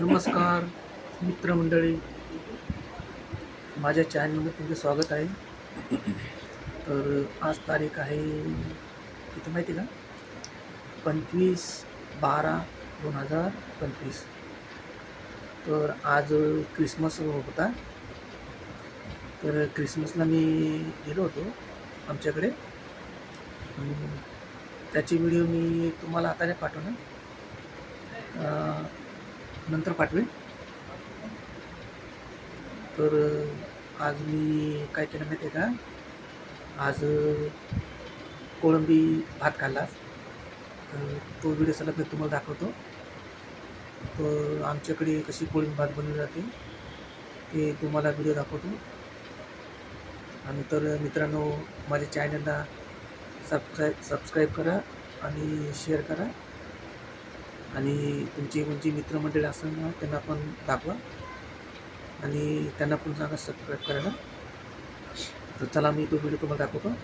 नमस्कार मित्रमंडळी. माझ्या चॅनलमध्ये तुमचं स्वागत आहे. तर आज तारीख आहे किती माहिती आहे का? पंचवीस बारा दोन हजार पंचवीस. तर आज क्रिसमस होता. तर क्रिसमसला मी गेलो होतो आमच्याकडे. त्याची व्हिडिओ मी तुम्हाला आताने पाठवणार. नंतर पाठवेन. तर आज मी काय केलं माहिती आहे का? आज कोळंबी भात खाल्ला. तर तो व्हिडिओ सलग मी तुम्हाला दाखवतो. तर आमच्याकडे कशी कोळंबी भात बनवली जाते ते तुम्हाला व्हिडिओ दाखवतो. आणि तर मित्रांनो माझ्या चॅनलला सबस्क्राईब सबस्क्राईब करा आणि शेअर करा. आणि तुमची कोणची मित्रमंडळी असेल ना त्यांना पण दाखवा. आणि त्यांना पण सांगा सबस्क्राईब करायला. तर चला मी तो व्हिडिओ तुम्हाला दाखवतो.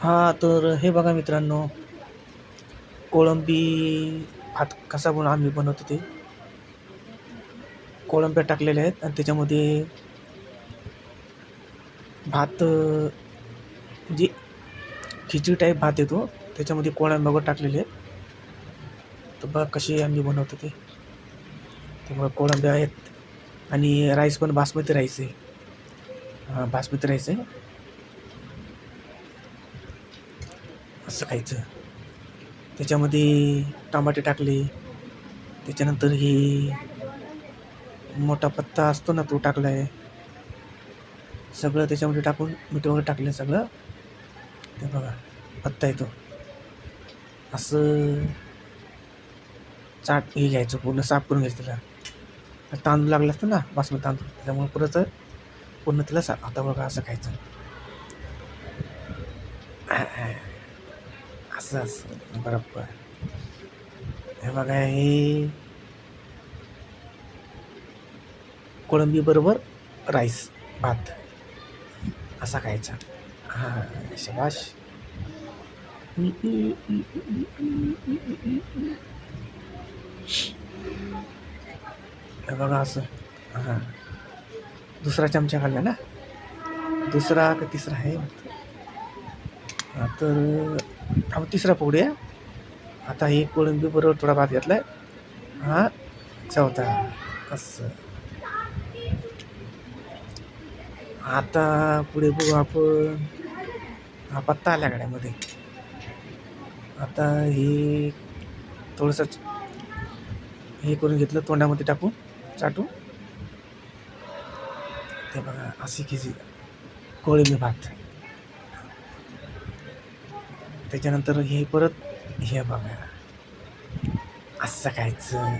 हां तर हे बघा मित्रांनो. कोळंबी भात कसा बनवून आम्ही बनवतो ते. कोळंब्या टाकलेल्या आहेत आणि त्याच्यामध्ये भात म्हणजे खिचडी टाईप भात येतो. त्याच्यामध्ये कोळंब्या वगैरे टाकलेले आहेत. तर बघ कशी आम्ही बनवतो ते. ते बघ कोळंब्या आहेत आणि राईस पण बासमती राईस आहे. हां बासमती राईस आहे. असं खायचं. त्याच्यामध्ये टमाटे टाकले. त्याच्यानंतर ही मोठा पत्ता असतो ना तो टाकला आहे सगळं त्याच्यामध्ये टाकून मीठ वगैरे टाकलं सगळं. ते बघा पत्ता येतो असं चाट हे घ्यायचं पूर्ण साफ करून घ्यायचं त्याला तांदूळ लागला असतं ना बासमती तांदूळ त्यामुळे परत पूर्ण त्याला सा आता बघा असं खायचं. असं असं बरोबर. हे बघा हे कोळंबी बरोबर राईस भात. असा खायचा. हां शबाश. हे बघा असं. हां. दुसरा चमचा खाल्ला ना? दुसरा का तिसरा आहे? हां तर हा तिसरा पोळी आहे आता एक कोळंबी बरोबर थोडा भात घेतला आहे हा चौथा. असं. आता पुढे बघू आपण. हा पत्ता आल्या गाड्यामध्ये. आता हे थोडंसं हे करून घेतलं तोंडामध्ये टाकून चाटू ते बघा अशी खिची कोळंबी भात. त्याच्यानंतर हे परत हे बघा. असं खायचं.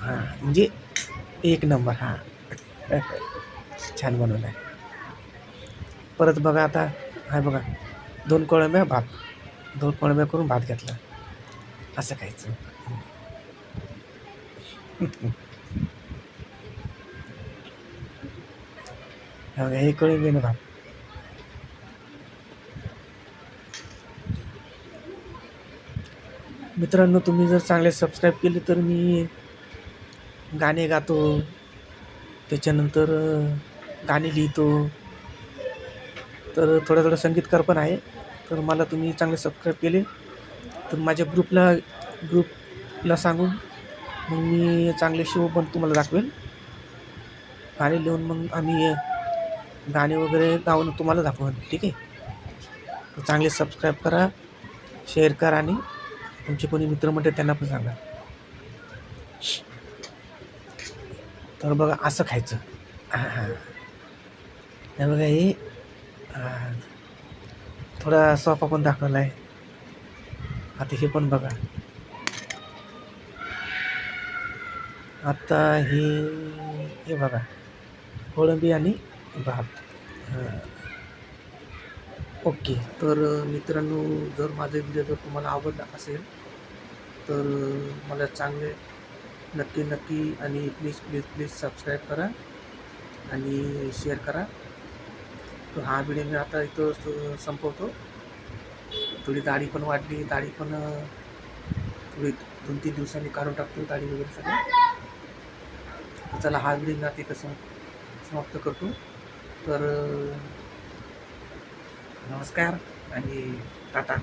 हां म्हणजे एक नंबर हां. छान बनवलं आहे. परत बघा आता हा बघा दोन कोळंब्या भात. दोन कोळंब्या करून भात घेतला. असं खायचं. हा बघा, हे कोळंबी ना मित्रांनो तुम्ही जर चांगले सबस्क्राईब केले तर मी गाणे गातो. त्याच्यानंतर गाणे लिहितो. तर थोडं थोडं संगीतकार पण आहे. तर मला तुम्ही चांगले सबस्क्राईब केले. तर माझ्या ग्रुपला ग्रुपला सांगून मग मी चांगले शो पण तुम्हाला दाखवेल. गाणे लिहून मग आम्ही गाणे वगैरे गाऊन तुम्हाला दाखवेल ठीक आहे? चांगले सबस्क्राईब करा शेअर करा आणि तुमचे कोणी मित्र म्हणते त्यांना पण सांगा. तर बघा असं खायचं. हां हां. बघा हे थोडा सोफा पण दाखवला आहे आता हे पण बघा. आता ही हे बघा कोळंबी आणि भात. ओके तर मित्रांनो जर माझे व्हिडिओ जर तुम्हाला आवडला असेल तर मला चांगले नक्की नक्की आणि प्लीज प्लीज प्लीज सबस्क्राईब करा आणि शेअर करा. तर हा व्हिडिओ मी आता इथं संपवतो. थोडी दाढी पण वाढली दाढी पण थोडी दोन तीन दिवसांनी काढून टाकतो दाढी वगैरे सगळं. तर चला हा व्हिडिओ मी आता सम समाप्त करतो. तर नमस्कार आणि टाटा.